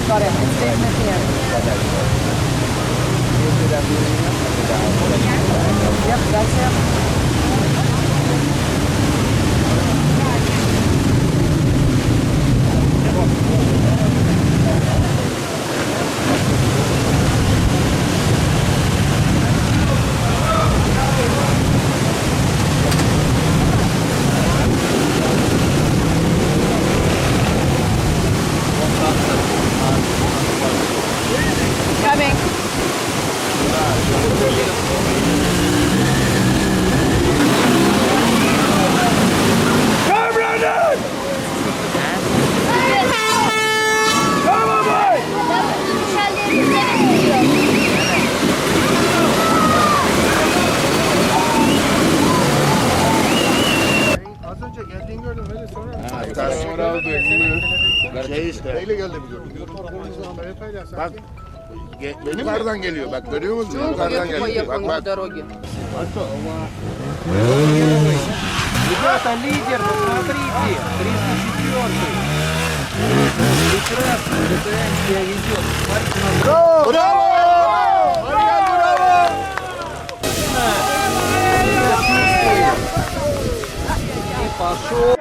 I've got it. It's down at the end. Yep, that's it. Neyle geldi biliyorum. Haritayla Bak sanki. ge- yukarıdan geliyor. Bak görüyor musun? Yukarıdan По geliyor. Bak по bak. дороге. Ребята, лидер, посмотрите, 304-й. Прекрасно, ДТМ себя ведет. Смотрите на Bravo! Ariel bravo! и пошел.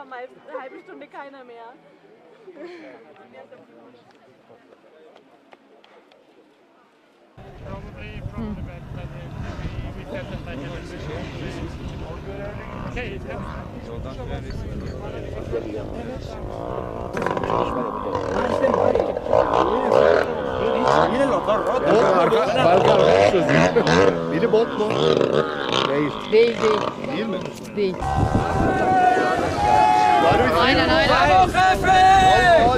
Einfach mal eine halbe Stunde keiner mehr. Biri bot mu? Değil. Değil değil. Değil mi? Değil. Jarvis. Aynen aynen. Aa,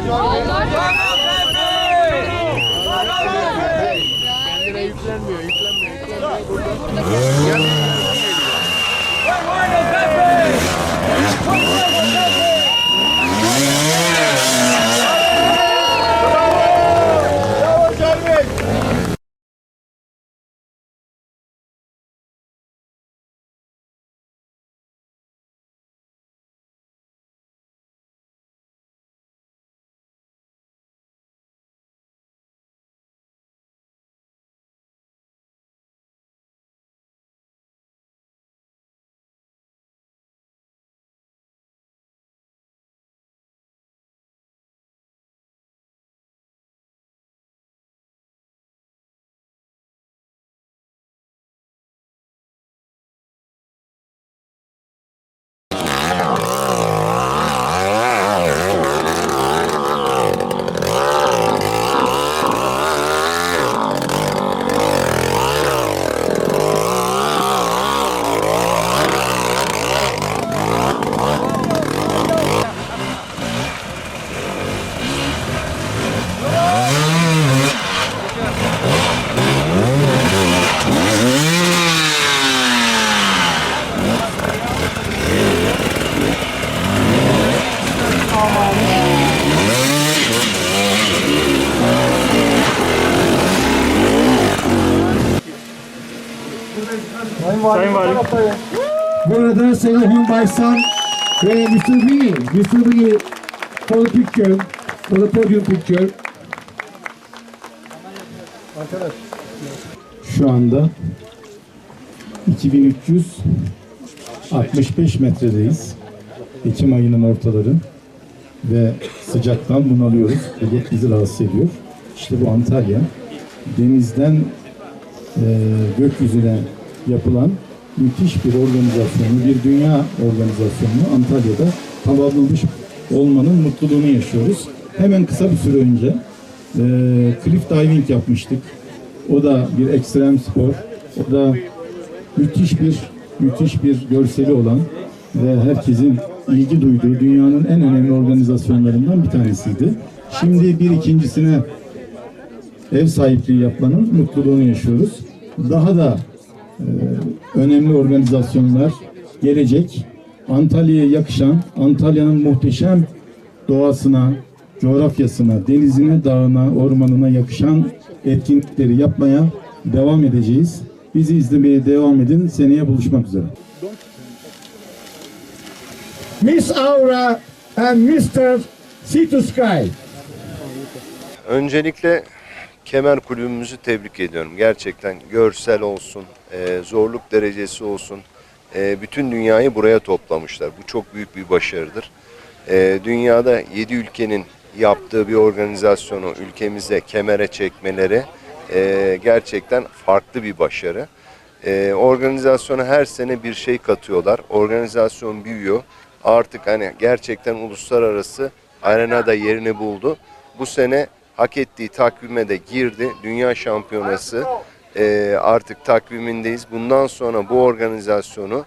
Jarvis. Kendine yüklenmiyor, yüklenmiyor, yüklenmiyor. Burada Sayın Baysan ve Mr. B. Mr. B for the picture, for the podium picture. Şu anda 2365 metredeyiz. Ekim ayının ortaları ve sıcaktan bunalıyoruz. Millet bizi rahatsız ediyor. İşte bu Antalya. Denizden e, gökyüzüne yapılan müthiş bir organizasyonu, bir dünya organizasyonunu Antalya'da tamamlamış olmanın mutluluğunu yaşıyoruz. Hemen kısa bir süre önce e, cliff diving yapmıştık. O da bir ekstrem spor. O da müthiş bir müthiş bir görseli olan ve herkesin ilgi duyduğu dünyanın en önemli organizasyonlarından bir tanesiydi. Şimdi bir ikincisine ev sahipliği yapmanın mutluluğunu yaşıyoruz. Daha da önemli organizasyonlar gelecek. Antalya'ya yakışan, Antalya'nın muhteşem doğasına, coğrafyasına, denizine, dağına, ormanına yakışan etkinlikleri yapmaya devam edeceğiz. Bizi izlemeye devam edin. Seneye buluşmak üzere. Miss Aura and Mr. Sea to Sky. Öncelikle Kemer Kulübümüzü tebrik ediyorum. Gerçekten görsel olsun, e, zorluk derecesi olsun. e, bütün dünyayı buraya toplamışlar. Bu çok büyük bir başarıdır. E, dünyada 7 ülkenin yaptığı bir organizasyonu ülkemize kemere çekmeleri e, gerçekten farklı bir başarı. Organizasyona her sene bir şey katıyorlar. Organizasyon büyüyor. Artık hani gerçekten uluslararası arenada yerini buldu. Bu sene hak ettiği takvime de girdi. Dünya şampiyonası e, artık takvimindeyiz. Bundan sonra bu organizasyonu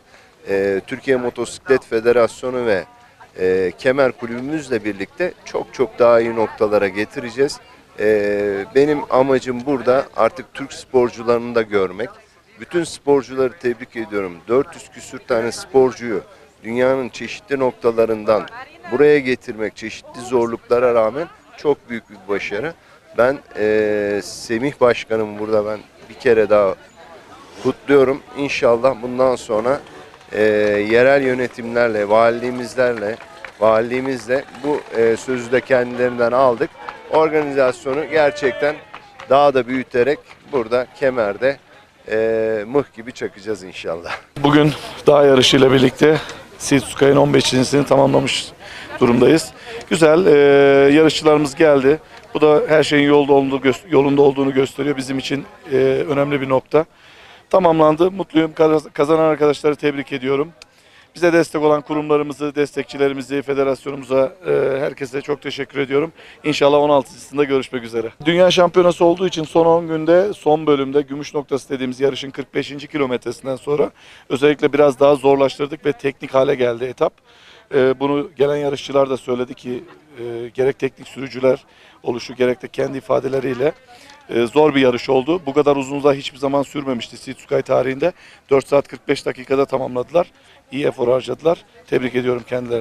e, Türkiye Motosiklet Federasyonu ve e, Kemer Kulübümüzle birlikte çok çok daha iyi noktalara getireceğiz. E, benim amacım burada artık Türk sporcularını da görmek. Bütün sporcuları tebrik ediyorum. 400 küsür tane sporcuyu dünyanın çeşitli noktalarından buraya getirmek çeşitli zorluklara rağmen çok büyük bir başarı. Ben eee Semih Başkanım burada ben bir kere daha kutluyorum. İnşallah bundan sonra eee, yerel yönetimlerle, valiliğimizlerle, valiliğimizle bu eee, sözü de kendilerinden aldık. Organizasyonu gerçekten daha da büyüterek burada Kemer'de eee mıh gibi çakacağız inşallah. Bugün dağ yarışıyla birlikte Sitsukay'ın 15.sini tamamlamış durumdayız. Güzel, e, yarışçılarımız geldi. Bu da her şeyin yolda olduğunu, yolunda olduğunu gösteriyor. Bizim için e, önemli bir nokta. Tamamlandı. Mutluyum. Kaz- Kazanan arkadaşları tebrik ediyorum. Bize destek olan kurumlarımızı, destekçilerimizi, federasyonumuza, e, herkese çok teşekkür ediyorum. İnşallah 16'sında görüşmek üzere. Dünya şampiyonası olduğu için son 10 günde, son bölümde gümüş noktası dediğimiz yarışın 45. kilometresinden sonra özellikle biraz daha zorlaştırdık ve teknik hale geldi etap. E, bunu gelen yarışçılar da söyledi ki e, gerek teknik sürücüler oluşu gerek de kendi ifadeleriyle e, zor bir yarış oldu. Bu kadar uzun da hiçbir zaman sürmemişti Sitsukay tarihinde. 4 saat 45 dakikada tamamladılar. İyi efor harcadılar. Tebrik ediyorum kendilerini.